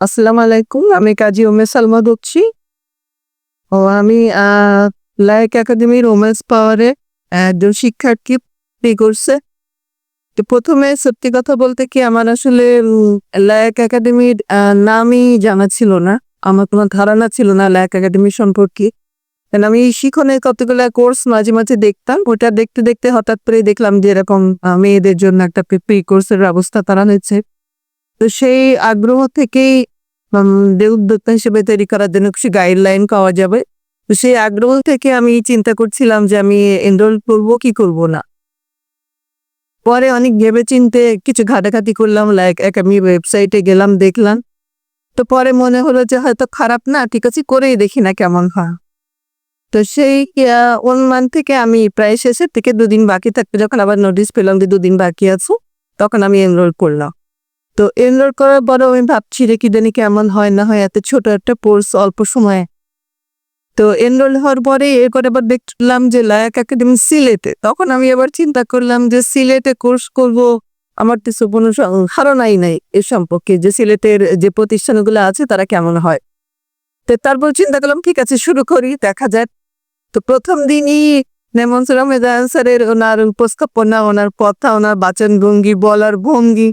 আসসালামু আলাইকুম, আমি কাজী ওমে সালমা বলছি ও, আমি লায়ক একাডেমির ওমেন্স পাওয়ারে একজন শিক্ষার্থী পে করছে। তো প্রথমে সত্যি কথা বলতে কি, আমার আসলে লায়ক একাডেমির নামই জানা ছিল না। আমার কোনো ধারণা ছিল না লায়ক একাডেমি সম্পর্কে। কারণ আমি শিখনের কতগুলো কোর্স মাঝে মাঝে দেখতাম। ওটা দেখতে দেখতে হঠাৎ করে দেখলাম যে এরকম মেয়েদের জন্য একটা প্রি কোর্সের ব্যবস্থা তারা হয়েছে। তো সেই আগ্রহ থেকেই উদ্যোক্তা হিসেবে তৈরি করার জন্য কিছু গাইডলাইন পাওয়া যাবে। তো সেই আগ্রহ থেকে আমি চিন্তা করছিলাম যে আমি এনরোল করব কি করব না। পরে অনেক ভেবে চিনতে কিছু ঘাটাঘাটি করলাম লাইক একাডেমি ওয়েবসাইটে গেলাম, দেখলাম। তো পরে মনে হলো যে হয়তো খারাপ না, ঠিক আছে, করেই দেখি না কেমন হয়। তো সেই ওয়ান মান্থ থেকে আমি প্রায় শেষের থেকে দুদিন বাকি থাকতে যখন আবার নোটিশ পেলাম যে দুদিন বাকি আছে, তখন আমি এনরোল করলাম। তো এনরোল করার পরে আমি ভাবছি রে কি জানি কেমন হয় না হয় এত ছোট একটা কোর্স অল্প সময়ে। তো এনরোল হওয়ার পরে এরপরে আবার দেখলাম যে লায়ক একাডেমি সিলেটে। তখন আমি আবার চিন্তা করলাম যে সিলেটে কোর্স করব, আমার তো কোনো ধারণাই নাই এ সম্পর্কে যে সিলেটের যে প্রতিষ্ঠানগুলো আছে তারা কেমন হয়। তো তারপর চিন্তা করলাম, ঠিক আছে, শুরু করি, দেখা যাক। তো প্রথম দিনই নেমনসরা মেদান স্যারের ওনার উপস্থাপনা, ওনার কথা, ওনার বাচন ভঙ্গি বলার ভঙ্গি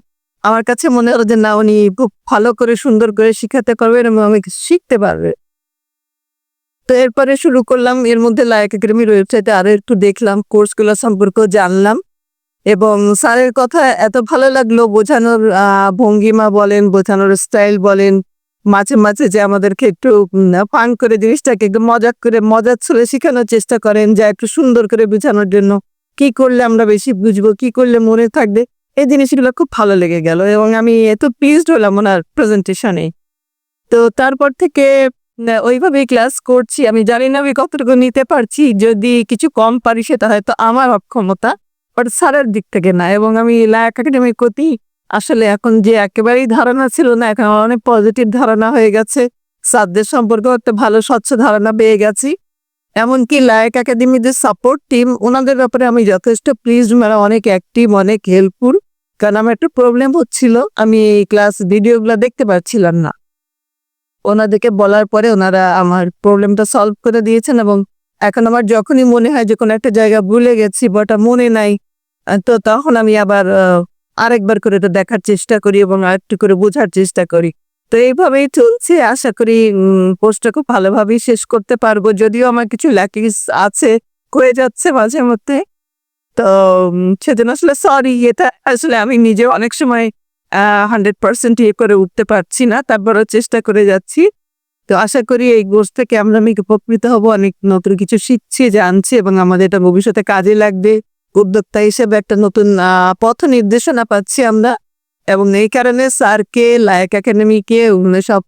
আমার কাছে মনে হলো যে, না, উনি খুব ভালো করে, সুন্দর করে শিখাতে পারবেন এবং আমি শিখতে পারবে। তো এরপরে শুরু করলাম। এর মধ্যে লায়ক একাডেমির ওয়েবসাইটে আরও একটু দেখলাম, কোর্সগুলো সম্পর্কেও জানলাম। এবং স্যারের কথা এত ভালো লাগল, বোঝানোর ভঙ্গিমা বলেন, বোঝানোর স্টাইল বলেন, মাঝে মাঝে যে আমাদেরকে একটু ফান করে জিনিসটাকে একটু মজাক করে, মজার ছলে শেখানোর চেষ্টা করেন, যা একটু সুন্দর করে বোঝানোর জন্য। কি করলে আমরা বেশি বুঝব, কি করলে মনে থাকবে? এই জিনিসগুলো খুব ভালো লেগে গেল এবং আমি এত প্লিজড হলাম ওনার প্রেজেন্টেশনে তো তারপর থেকে ওইভাবে ক্লাস করছি। আমি জানি না আমি কতটুকু নিতে পারছি, যদি কিছু কম পারি সেটা হয়তো আমার অক্ষমতা বাট স্যারের দিক থেকে না। এবং আমি লায়ক একাডেমির প্রতি আসলে এখন যে একেবারেই ধারণা ছিল না, এখন আমার অনেক পজিটিভ ধারণা হয়ে গেছে। স্যারদের সম্পর্কেও একটা ভালো, স্বচ্ছ ধারণা পেয়ে গেছি। এমনকি লায়ক একাডেমির যে সাপোর্ট টিম ওনাদের ব্যাপারে আমি যথেষ্ট প্লিজ মানে অনেক অ্যাক্টিভ অনেক হেল্পফুল কারণ আমার একটা প্রবলেম হচ্ছিল। আমি এই ক্লাস ভিডিওগুলো দেখতে পাচ্ছিলাম না। ওনাদেরকে বলার পরে ওনারা আমার প্রবলেমটা সলভ করে দিয়েছেন এবং এখন আমার যখনই মনে হয় যে কোনো একটা জায়গা ভুলে গেছি বা ওটা মনে নাই তো তখন আমি আবার আরেকবার করে এটা দেখার চেষ্টা করি এবং আরেকটু করে বোঝার চেষ্টা করি। তো এইভাবেই চলছে। আশা করি পোস্টটা খুব ভালোভাবেই শেষ করতে পারব। যদিও আমার কিছু ল্যাকিংস আছে, হয়ে যাচ্ছে মাঝে মধ্যে। তো সেজন্য আসলে সরি এটা আসলে আমি নিজে অনেক সময় হান্ড্রেড পার্সেন্ট ইয়ে করে উঠতে পারছি না তারপরও চেষ্টা করে যাচ্ছি। তো আশা করি এই কোর্স থেকে আমরা অনেক উপকৃত হব, অনেক নতুন কিছু শিখছি, জানছি এবং আমাদের এটা ভবিষ্যতে কাজে লাগবে। উদ্যোক্তা হিসেবে একটা নতুন পথ নির্দেশনা পাচ্ছি আমরা এবং এই কারণে স্যারকে, লায়ক একাডেমিকে সব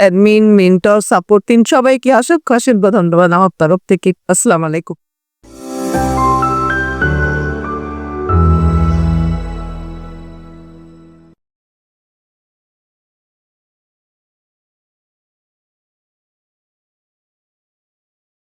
অ্যাডমিন মেন্টর সাপোর্ট টিম সবাইকে অসংখ্য অসংখ্য ধন্যবাদ আমার তরফ থেকে। আসসালামু আলাইকুম।